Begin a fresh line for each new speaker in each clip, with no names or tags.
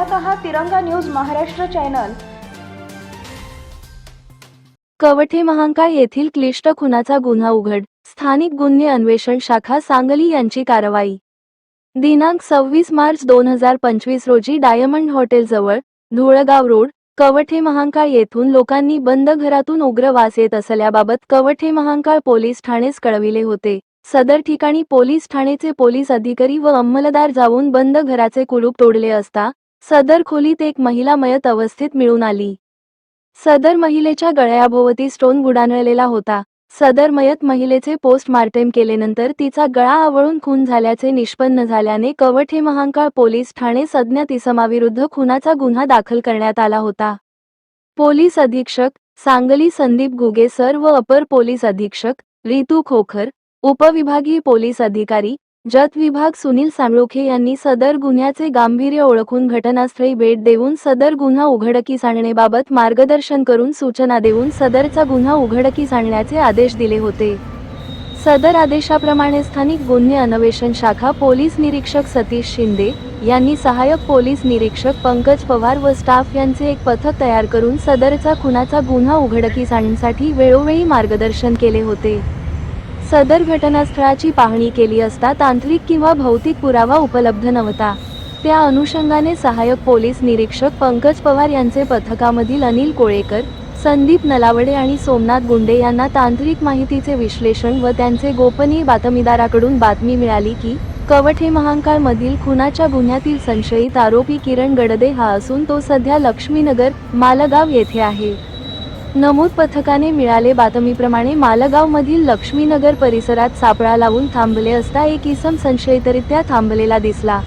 पाहत आहात Tiranga news Maharashtra channel.
Kavathe Mahankal येथील क्लिष्ट खुनाचा गुन्हा उघड. स्थानिक गुन्हे अन्वेषण शाखा सांगली यांची कारवाई. दिनांक सव्वीस मार्च दोन हजार पंचवीस रोजी डायमंड हॉटेलजवळ धुळगाव रोड कवठे महांकाळ येथून लोकांनी बंद घरातून उग्र वास येत असल्याबाबत कवठे महांकाळ पोलीस ठाणेस कळविले होते. सदर ठिकाणी पोलीस ठाणेचे पोलीस अधिकारी व अंमलदार जाऊन बंद घराचे कुलूप तोडले असता सदर खोलीत एक महिला मयत अवस्थेत मिळून आली. सदर महिलेच्या गळ्याभोवती स्टोन गुडाळलेला होता. सदर मयत महिलेचे पोस्टमार्टम केल्यानंतर तिचा गळा आवळून खून झाल्याचे निष्पन्न झाल्याने कवठे महांकाळ पोलीस ठाणे सज्ञात इसमाविरुद्ध खुनाचा गुन्हा दाखल करण्यात आला होता. पोलीस अधीक्षक सांगली संदीप गुगेसर व अपर पोलीस अधीक्षक रितू खोखर उपविभागीय पोलीस अधिकारी जत विभाग सुनील सामळोखे यांनी सदर गुन्ह्याचे गांभीर्य ओळखून घटनास्थळी भेट देऊन सदर गुन्हा उघडकीस आणण्याबाबत मार्गदर्शन करून सूचना देऊन सदरचा गुन्हा उघडकीस आणण्याचे आदेश दिले होते. सदर आदेशाप्रमाणे स्थानिक गुन्हे अन्वेषण शाखा पोलीस निरीक्षक सतीश शिंदे यांनी सहाय्यक पोलीस निरीक्षक पंकज पवार व स्टाफ यांचे एक पथक तयार करून सदरचा खुनाचा गुन्हा उघडकीस आणण्यासाठी वेळोवेळी मार्गदर्शन केले होते. सदर घटनास्थळाची पाहणी केली असता तांत्रिक किंवा भौतिक पुरावा उपलब्ध नव्हता. त्या अनुषंगाने सहाय्यक पोलीस निरीक्षक पंकज पवार यांचे पथकामधील अनिल कोळेकर संदीप नलावडे आणि सोमनाथ गुंडे यांना तांत्रिक माहितीचे विश्लेषण व त्यांचे गोपनीय बातमीदाराकडून बातमी मिळाली की कवठे महांकाळमधील खुनाच्या गुन्ह्यातील संशयित आरोपी किरण गडदे हा असून तो सध्या लक्ष्मीनगर मालगाव येथे आहे. नमूद पथकाने मिळाले बातमीप्रमाणे मालगावमधील लक्ष्मीनगर परिसरात सापळा लावून थांबले असता एक इसम संशयितरित्या थांबलेला दिसला.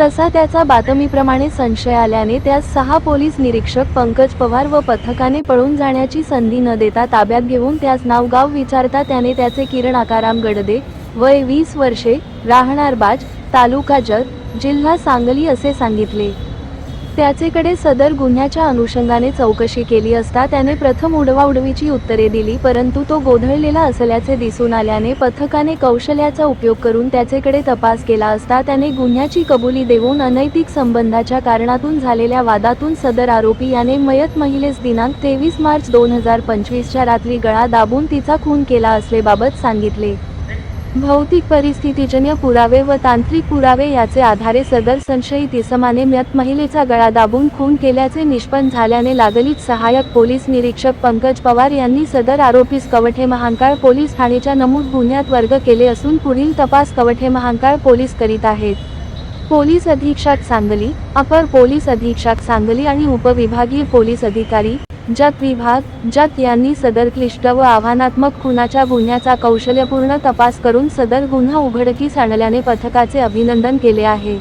तसा त्याचा बातमीप्रमाणे संशय आल्याने त्यास सहा पोलीस निरीक्षक पंकज पवार व पथकाने पळून जाण्याची संधी न देता ताब्यात घेऊन त्यास नावगाव विचारता त्याने त्याचे किरण आकाराम गडदे वय वीस वर्षे राहणार बाज तालुका जत जिल्हा सांगली असे सांगितले. त्याचेकडे सदर गुन्ह्याच्या अनुषंगाने चौकशी केली असता त्याने प्रथम उडवाउडवीची उत्तरे दिली परंतु तो गोधळलेला असल्याचे दिसून आल्याने पथकाने कौशल्याचा उपयोग करून त्याचेकडे तपास केला असता त्याने गुन्ह्याची कबुली देऊन अनैतिक संबंधाच्या कारणातून झालेल्या वादातून सदर आरोपी याने मयत महिलेस दिनांक तेवीस मार्च दोन हजार पंचवीसच्या रात्री गळा दाबून तिचा खून केला असलेबाबत सांगितले. भौतिक परिस्थितीजन्य पुरावे व तांत्रिक पुरावे याचे आधारे सदर संशयित इसमाने मृत महिलेचा गळा दाबून खून केल्याचे निष्पन्न झाल्याने लागलीच सहाय्यक पोलीस निरीक्षक पंकज पवार यांनी सदर आरोपीस कवठे महांकाळ पोलीस ठाणेच्या नमूद गुन्ह्यात वर्ग केले असून पुढील तपास कवठे महांकाळ पोलीस करीत आहेत. पोलीस अधीक्षक सांगली अपर पोलीस अधीक्षक सांगली आणि उपविभागीय पोलीस अधिकारी जत विभाग जत यांनी सदर क्लिष्ट व आव्हानात्मक खुनाच्या गुन्ह्याचा कौशल्यपूर्ण तपास करून सदर गुन्हा उघडकीस आणल्याने पथकाचे अभिनंदन केले आहे.